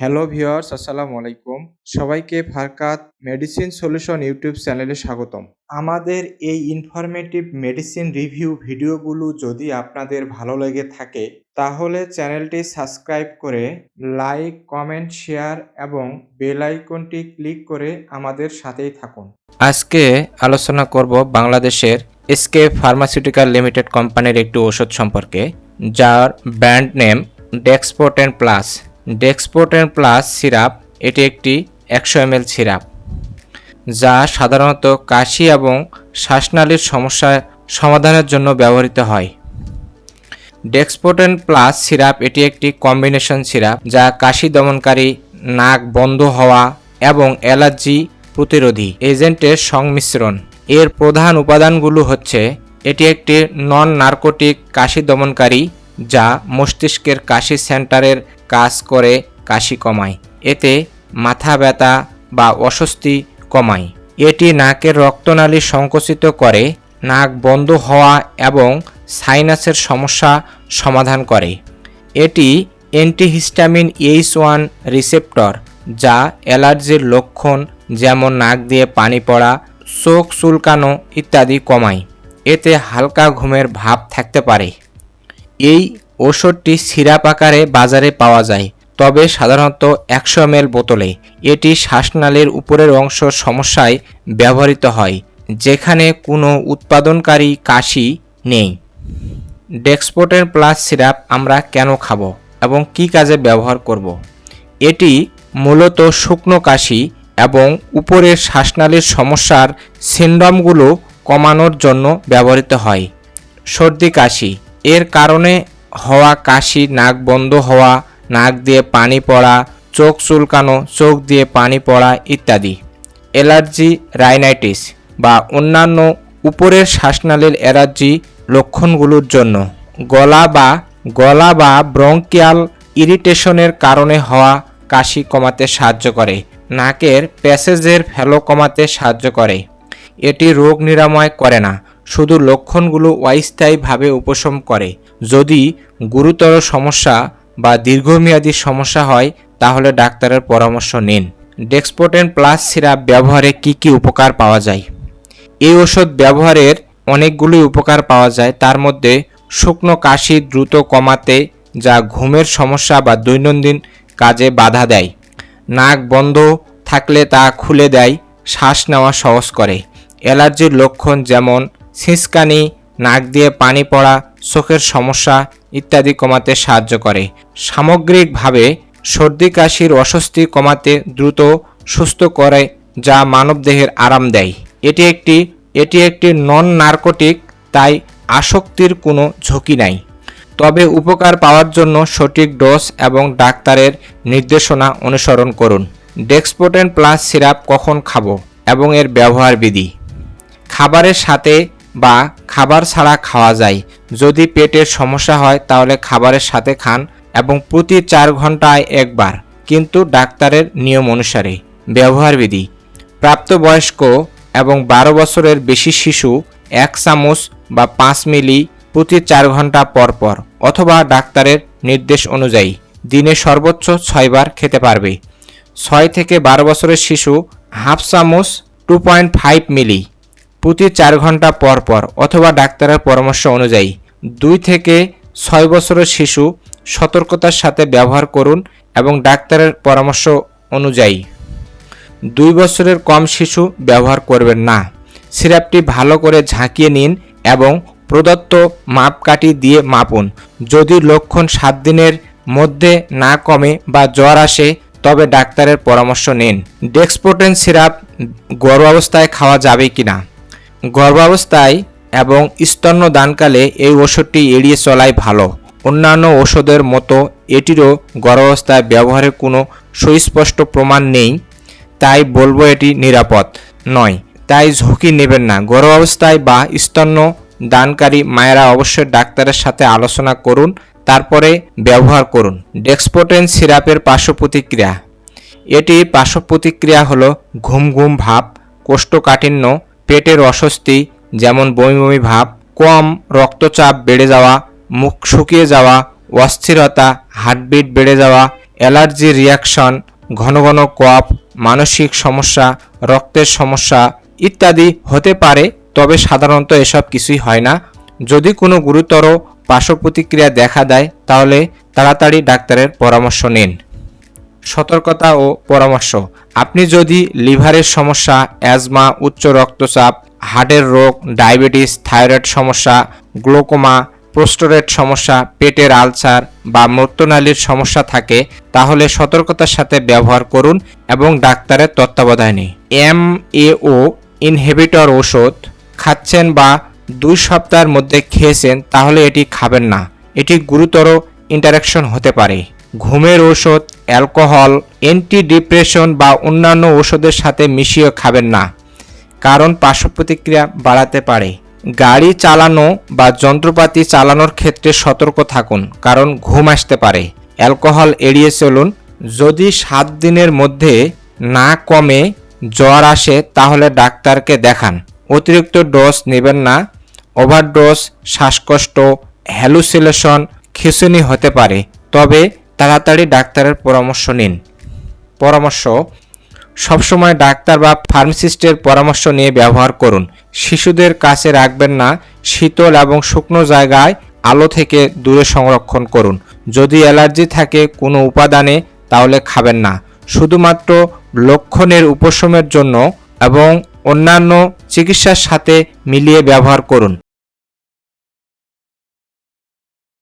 Hello viewers, আসসালামু আলাইকুম। সবাইকে ফারকাত মেডিসিন সলিউশন ইউটিউব চ্যানেলে স্বাগতম। আমাদের এই ইনফরমেটিভ মেডিসিন রিভিউ ভিডিওগুলো যদি আপনাদের ভালো লেগে থাকে, তাহলে চ্যানেলটি সাবস্ক্রাইব করে লাইক কমেন্ট শেয়ার এবং বেল আইকনটি ক্লিক করে আমাদের সাথেই থাকুন। আজকে আলোচনা করব বাংলাদেশের এসকে ফার্মাসিউটিক্যাল লিমিটেড কোম্পানির একটি ওষুধ সম্পর্কে, যার ব্র্যান্ড নেম ডেক্সপোটেন প্লাস ডেক্সপোটেন প্লাস সিরাপ এটি একটি একশো এম সিরাপ যা সাধারণত কাশি এবং শ্বাসনালীর সমস্যা সমাধানের জন্য ব্যবহৃত হয়। ডেক্সপোটেন প্লাস সিরাপ এটি একটি কম্বিনেশন সিরাপ যা কাশি দমনকারী, নাক বন্ধ হওয়া এবং অ্যালার্জি প্রতিরোধী এজেন্টের সংমিশ্রণ। এর প্রধান উপাদানগুলো হচ্ছে, এটি একটি নন নার্কোটিক কাশি দমনকারী, যা মস্তিষ্কের কাশি সেন্টারের কাজ করে কাশি কমায়। এতে মাথা ব্যথা বা অস্বস্তি কমায়। এটি নাকের রক্তনালী সংকুচিত করে, নাক বন্ধ হওয়া এবং সাইনাসের সমস্যা সমাধান করে। এটি অ্যান্টিহিস্টামিন এইচ ওয়ান রিসেপ্টর, যা অ্যালার্জির লক্ষণ যেমন নাক দিয়ে পানি পড়া, চোখ চুলকানো ইত্যাদি কমায়। এতে হালকা ঘুমের ভাব থাকতে পারে। এই ওষুধটি সিরাপ আকারে বাজারে পাওয়া যায়, তবে সাধারণত একশো এম বোতলে। এটি শ্বাসনালীর উপরের অংশ সমস্যায় ব্যবহৃত হয়, যেখানে কোনো উৎপাদনকারী কাশি নেই। ডেক্সপোর্টের প্লাস সিরাপ আমরা কেন খাব এবং কি কাজে ব্যবহার করব? এটি মূলত শুকনো কাশি এবং উপরের শ্বাসনালীর সমস্যার সিন্ড্রমগুলো কমানোর জন্য ব্যবহৃত হয়। সর্দি কাশি, এর কারণে হওয়া কাশি, নাক বন্ধ হওয়া, নাক দিয়ে পানি পড়া, চোখ চুলকানো, চোখ দিয়ে পানি পড়া ইত্যাদি। অ্যালার্জি, রাইনাইটিস বা অন্যান্য উপরের শ্বাসনালীর অ্যালার্জি লক্ষণগুলোর জন্য। গলা বা গলা বা ব্রঙ্কিয়াল ইরিটেশনের কারণে হওয়া কাশি কমাতে সাহায্য করে। নাকের প্যাসেজের ফেলো কমাতে সাহায্য করে। এটি রোগ নিরাময় করে না, শুধু লক্ষণগুলো অস্থায়ীভাবে উপশম করে। যদি গুরুতর সমস্যা বা দীর্ঘমেয়াদী সমস্যা হয়, তাহলে ডাক্তারের পরামর্শ নিন। ডেক্সপোটেন প্লাস সিরাপ ব্যবহারে কি কি উপকার পাওয়া যায়? এই ওষুধ ব্যবহারের অনেকগুলি উপকার পাওয়া যায়। তার মধ্যে শুকনো কাশি দ্রুত কমাতে যা ঘুমের সমস্যা বা দৈনন্দিন কাজে বাধা দেয়। নাক বন্ধ থাকলে তা খুলে দেয়, শ্বাস নেওয়া সহজ করে। অ্যালার্জির লক্ষণ যেমন ছিঁচকানি নাক দিয়ে পানি পড়া চোখের সমস্যা ইত্যাদি কমাতে সাহায্য করে। সামগ্রিকভাবে, সর্দি, কাশির অস্বস্তি কমাতে দ্রুত সুস্থ করে যা মানবদেহের আরাম দেয়। এটি একটি এটি একটি নন নার্কোটিক তাই আসক্তির কোনো ঝুঁকি নাই। তবে উপকার পাওয়ার জন্য সঠিক ডোজ এবং ডাক্তারের নির্দেশনা অনুসরণ করুন। ডেক্সপোটেন প্লাস সিরাপ কখন খাব এবং এর ব্যবহার বিধি খাবারের সাথে বা খাবার ছাড়া খাওয়া যায়। যদি পেটের সমস্যা হয়, তাহলে খাবারের সাথে খান এবং প্রতি চার ঘন্টায় একবার। কিন্তু ডাক্তারের নিয়ম অনুসারে। ব্যবহার বিধি প্রাপ্তবয়স্ক এবং বারো বছরের বেশি শিশু এক চামচ বা পাঁচ মিলি প্রতি চার ঘণ্টা পর পর অথবা ডাক্তারের নির্দেশ অনুযায়ী দিনে সর্বোচ্চ ছয়বার খেতে পারবে। ছয় থেকে বারো বছরের শিশু হাফ চামচ, টু পয়েন্ট ফাইভ মিলি প্রতি চার ঘণ্টা পর পর অথবা ডাক্তারের পরামর্শ অনুযায়ী দুই থেকে ছয় বছরের শিশু সতর্কতার সাথে ব্যবহার করুন এবং ডাক্তারের পরামর্শ অনুযায়ী দুই বছরের কম শিশু ব্যবহার করবেন না। সিরাপটি ভালো করে ঝাঁকিয়ে নিন এবং প্রদত্ত মাপকাঠি দিয়ে মাপুন। যদি লক্ষণ সাত দিনের মধ্যে না কমে বা জ্বর আসে, তবে ডাক্তারের পরামর্শ নিন। ডেক্সপোটেন সিরাপ গর্ভাবস্থায় খাওয়া যাবে কি না গর্ভাবস্থায় এবং স্তন্য দানকালে এই ওষুধটি এড়িয়ে চলাই ভালো। অন্যান্য ওষুধের মতো এটিরও গর্ভাবস্থায় ব্যবহারের কোনো সুস্পষ্ট প্রমাণ নেই, তাই বলব এটি নিরাপদ নয়। তাই ঝুঁকি নেবেন না। গর্ভাবস্থায় বা স্তন্য দানকারী মায়েরা অবশ্যই ডাক্তারের সাথে আলোচনা করুন, তারপরে ব্যবহার করুন। ডেক্সপোটেন সিরাপের পার্শ্ব প্রতিক্রিয়া এটি পার্শ্ব প্রতিক্রিয়া হলো ঘুম ঘুম ভাব, কোষ্ঠকাঠিন্য পেটের অস্বস্তি, যেমন বমি বমি ভাব, কম রক্তচাপ বেড়ে যাওয়া, মুখ শুকিয়ে যাওয়া, অস্থিরতা, হার্টবিট বেড়ে যাওয়া, অ্যালার্জি রিয়াকশন, ঘন ঘন কফ, মানসিক সমস্যা, রক্তের সমস্যা ইত্যাদি হতে পারে, তবে সাধারণত এসব কিছুই হয় না। যদি কোনো গুরুতর পার্শ্ব প্রতিক্রিয়া দেখা দেয়, তাহলে তাড়াতাড়ি ডাক্তারের পরামর্শ নিন। সতর্কতা ও পরামর্শ। আপনি যদি লিভারের সমস্যা, অ্যাজমা, উচ্চ রক্তচাপ, হার্টের রোগ, ডায়াবেটিস, থাইরয়েড সমস্যা, গ্লোকোমা প্রোস্টোরেট সমস্যা, পেটের আলসার বা মূত্রনালীর সমস্যা থাকে, তাহলে সতর্কতার সাথে ব্যবহার করুন এবং ডাক্তারের তত্ত্বাবধানে। এম এ ও ইনহেবিটর ওষুধ খাচ্ছেন বা দুই সপ্তাহের মধ্যে খেয়েছেন, তাহলে এটি খাবেন না। এটি গুরুতর ইন্টারাকশন হতে পারে। ঘুমের ঔষধ, অ্যালকোহল অ্যান্টি ডিপ্রেশন বা অন্যান্য ওষুধের সাথে মিশিয়ে খাবেন না। কারণ পার্শ্ব প্রতিক্রিয়া বাড়াতে পারে। গাড়ি চালানো বা যন্ত্রপাতি চালানোর ক্ষেত্রে সতর্ক থাকুন, কারণ ঘুম আসতে পারে। অ্যালকোহল এড়িয়ে চলুন। যদি সাত দিনের মধ্যে না কমে জ্বর আসে, তাহলে ডাক্তারকে দেখান। অতিরিক্ত ডোজ নেবেন না। ওভারডোজ, শ্বাসকষ্ট হ্যালুসিলেশন খিঁচুনি হতে পারে। তবে তাড়াতাড়ি ডাক্তারের পরামর্শ নিন। পরামর্শ, সবসময় ডাক্তার বা ফার্মাসিস্টের পরামর্শ নিয়ে ব্যবহার করুন। শিশুদের কাছে রাখবেন না, শীতল এবং শুকনো জায়গায় আলো থেকে দূরে সংরক্ষণ করুন। যদি অ্যালার্জি থাকে কোনো উপাদানে, তাহলে খাবেন না। শুধুমাত্র লক্ষণের উপশমের জন্য এবং অন্যান্য চিকিৎসার সাথে মিলিয়ে ব্যবহার করুন।